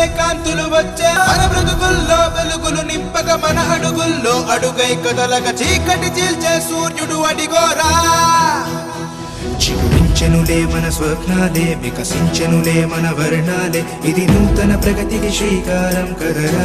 మెరిసే కాంతులు వచ్చే మన బ్రతుకుల్లో వెలుగులు నింపక మన అడుగుల్లో అడుగై కదలక చీకటి చీల్చే సూర్యుడు అడిగోరా. చిగురించెనులే మన స్వప్నాలే వికసించనులే మన వర్ణాలే ఇది నూతన ప్రగతికి శ్రీకారం కదరా.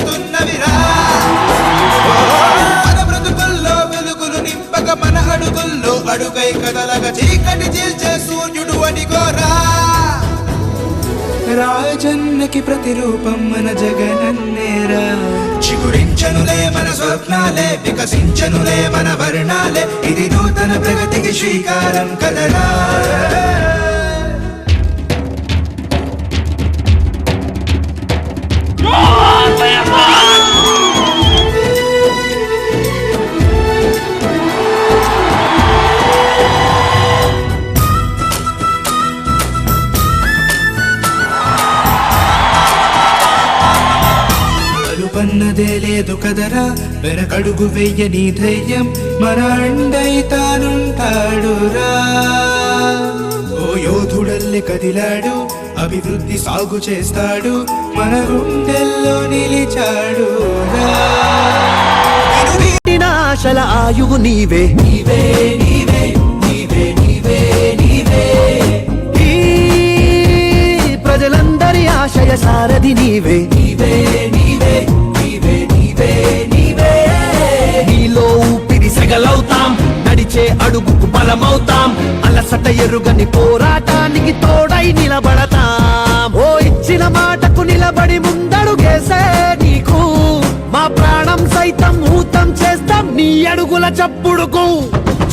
అడుగుల్లో అడుగై కదలగ చీకటి చీల్చే సూర్యుడు అడిగోరా రాజన్నకి ప్రతిరూపం మన జగనన్నేరా చిగురించనులే మన స్వప్నాలే వికసించనులే మన వర్ణాలే. ఇది నూతన ప్రగతికి శ్రీకారం కదరా. అలుపన్నదే లేదు కదరా. వెనకడుగు వెయ్యని ధైర్యం మన అండై తానుంటాడురా. ఓ యోధుడల్లె కదిలాడు అభివృద్ధి సాగు చేస్తాడు మన గుండెల్లో నిలిచాడు ఆశల ఆయువు నీవే నీవే. నీవే నీవే. ఆశయ నీవే. నీవే నీవే నీవే నీవే నీవే. నీలో ఊపిరి సెగలవుతాం నడిచే అడుగుకు బలమవుతాం అలసట ఎరుగని పోరాటానికి తోడై నిలబడతాం. ఓ ఇచ్చిన మాటకు నిలబడి ముందడుగేసే నీకు. మా ప్రాణం సైతం ఊతం చేస్తాం నీ అడుగుల చప్పుడుకు.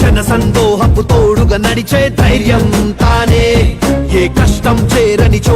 జన సందోహపు తోడుగా నడిచే ధైర్యం తానే. ఏ కష్టం చేరని చో